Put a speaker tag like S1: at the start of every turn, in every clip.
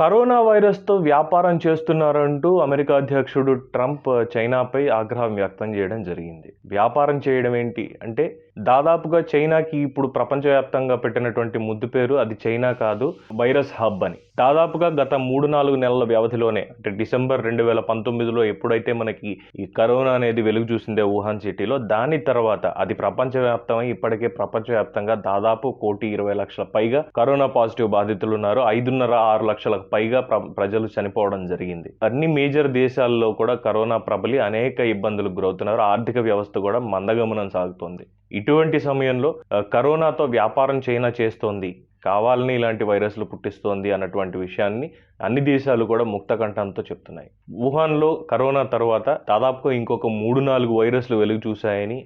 S1: Corona వైరస్తో వ్యాపారం చేస్తున్నారంటూ America అధ్యక్షుడు Trump చైనాపై ఆగ్రహం వ్యక్తం చేయడం జరిగింది. వ్యాపారం చేయడం ఏంటి? అంటే దాదాపుగా చైనాకి ఇప్పుడు ప్రపంచవ్యాప్తంగా పెట్టినటువంటి ముద్దు పేరు అది చైనా కాదు వైరస్ హబ్ అని. దాదాపుగా గత మూడు నాలుగు నెలల వ్యవధిలోనే అంటే డిసెంబర్ రెండు వేల పంతొమ్మిదిలో ఎప్పుడైతే మనకి ఈ కరోనా అనేది వెలుగు చూసిందే వుహాన్ సిటీలో దాని తర్వాత అది ప్రపంచవ్యాప్తమై ఇప్పటికే ప్రపంచవ్యాప్తంగా దాదాపు కోటి ఇరవై లక్షల పైగా కరోనా పాజిటివ్ బాధితులు ఉన్నారు. ఐదున్నర ఆరు లక్షలకు పైగా ప్ర- ప్రజలు చనిపోవడం జరిగింది. అన్ని మేజర్ దేశాల్లో కూడా కరోనా ప్రబలి అనేక ఇబ్బందులకు గురవుతున్నారు. ఆర్థిక వ్యవస్థ కూడా మందగమనం సాగుతోంది. ఇటువంటి సమయంలో కరోనాతో వ్యాపారం చైనా చేస్తోంది. కావాలని ఇలాంటి వైరస్లు పుట్టిస్తోంది అన్నటువంటి విషయాన్ని అన్ని దేశాలు కూడా ముక్త కంఠంతో చెప్తున్నాయి. వుహాన్లో కరోనా తర్వాత దాదాపుగా ఇంకొక మూడు నాలుగు వైరస్లు వెలుగు చూశాయని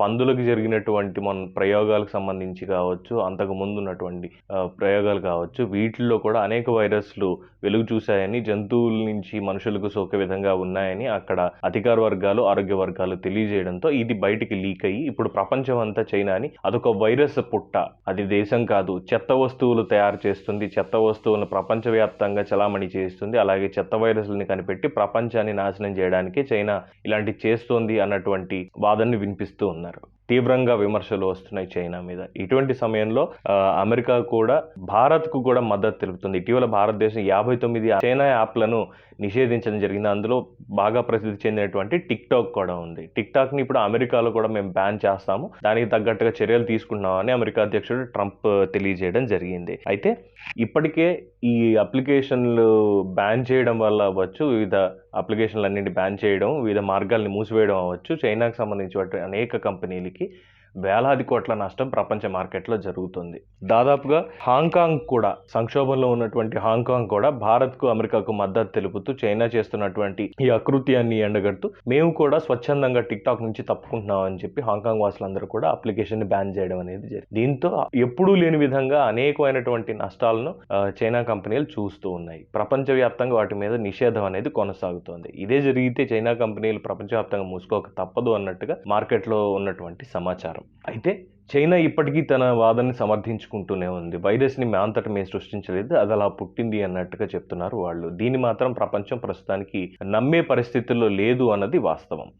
S1: పందులకు జరిగినటువంటి మన ప్రయోగాలకు సంబంధించి కావచ్చు అంతకు ముందు ఉన్నటువంటి ప్రయోగాలు కావచ్చు వీటిల్లో కూడా అనేక వైరస్లు వెలుగు చూశాయని జంతువుల నుంచి మనుషులకు సోకే విధంగా ఉన్నాయని అక్కడ అధికార వర్గాలు ఆరోగ్య వర్గాలు తెలియజేయడంతో ఇది బయటికి లీక్ అయ్యి ఇప్పుడు ప్రపంచం అంతా చైనాని అదొక వైరస్ పుట్ట. అది దేశం కాదు చెత్త వస్తువులు తయారు చేస్తుంది చెత్త వస్తువులను ప్రపంచవ్యాప్తంగా చలామణి చేస్తుంది అలాగే చెత్త వైరస్లని కనిపెట్టి ప్రపంచాన్ని నాశనం చేయడానికి చైనా ఇలాంటి చేస్తోంది అన్నటువంటి వాదనని వినిపిస్తూ ఉన్నారు. తీవ్రంగా విమర్శలు వస్తున్నాయి చైనా మీద. ఇటువంటి సమయంలో అమెరికా కూడా భారత్కు కూడా మద్దతు తెలుపుతుంది. ఇటీవల భారతదేశం యాభై తొమ్మిది చైనా యాప్లను నిషేధించడం జరిగింది. అందులో బాగా ప్రసిద్ధి చెందినటువంటి టిక్ టాక్ కూడా ఉంది. టిక్ టాక్ని ఇప్పుడు అమెరికాలో కూడా మేము బ్యాన్ చేస్తాము. దానికి తగ్గట్టుగా చర్యలు తీసుకుంటున్నామని అమెరికా అధ్యక్షుడు ట్రంప్ తెలియజేయడం జరిగింది. అయితే ఇప్పటికే ఈ అప్లికేషన్లు బ్యాన్ చేయడం వల్ల అవ్వచ్చు వివిధ అప్లికేషన్లు అన్నింటి బ్యాన్ చేయడం వివిధ మార్గాల్ని మూసివేయడం అవ్వచ్చు. చైనాకు సంబంధించిన అనేక కంపెనీలకి వేలాది కోట్ల నష్టం ప్రపంచ మార్కెట్లో జరుగుతుంది. దాదాపుగా హాంకాంగ్ కూడా సంక్షోభంలో ఉన్నటువంటి హాంకాంగ్ కూడా భారత్కు అమెరికాకు మద్దతు తెలుపుతూ చైనా చేస్తున్నటువంటి ఈ అకృత్యాన్ని ఎండగడుతూ మేము కూడా స్వచ్ఛందంగా టిక్ టాక్ నుంచి తప్పుకుంటున్నాం అని చెప్పి హాంకాంగ్ వాసులందరూ కూడా అప్లికేషన్ బ్యాన్ చేయడం అనేది జరిగింది. దీంతో ఎప్పుడూ లేని విధంగా అనేకమైనటువంటి నష్టాలను చైనా కంపెనీలు చూస్తూ ఉన్నాయి. ప్రపంచవ్యాప్తంగా వాటి మీద నిషేధం అనేది కొనసాగుతోంది. ఇదే జరిగితే చైనా కంపెనీలు ప్రపంచవ్యాప్తంగా మూసుకోక తప్పదు అన్నట్టుగా మార్కెట్లో ఉన్నటువంటి సమాచారం. అయితే చైనా ఇప్పటికీ తన వాదనని సమర్థించుకుంటూనే ఉంది. వైరస్ని మే అంతట మేము సృష్టించలేదు. అది అలా పుట్టింది అన్నట్టుగా చెప్తున్నారు వాళ్ళు. దీన్ని మాత్రం ప్రపంచం ప్రస్తుతానికి నమ్మే పరిస్థితుల్లో లేదు అన్నది వాస్తవం.